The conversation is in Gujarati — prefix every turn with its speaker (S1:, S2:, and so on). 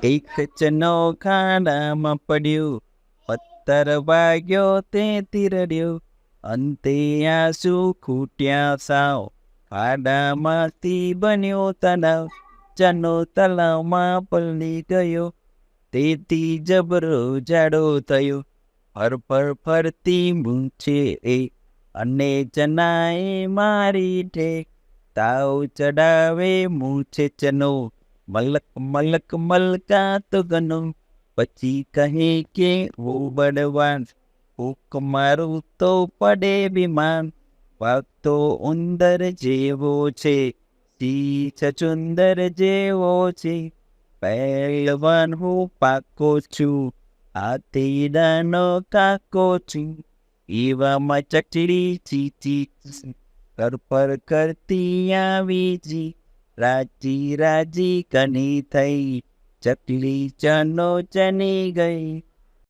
S1: એક ચનો ખાડામાં પડ્યો પત્તર વાગ્યો તે તીરડ્યો અંતે આંસુ ખૂટ્યા સાવ ખાડામાંથી બન્યો તળાવ ચનો તળાવમાં પલળી ગયો તેથી જબરો જાડો થયો ફર ફર ફરતી મૂછે એ અને ચનાએ મારી ઠેક તાવ ચડાવે મૂછે ચનો મલક મલક મલકાતો ગનો પછી કહે કે વો બળવાન ભૂખ મારું તો પડે બીમાન વાગતો ઉંદર જેવો છે ચીચ ચુંદર જેવો છે. પહેલવાન હું પાકો છું, હાથીડાનો કાકો છું. એવામાં ચકડી ચીચી પર કરતી આવી જી. રાજી રાજી કની થઈ. ચકલી ચનો ચની ગઈ.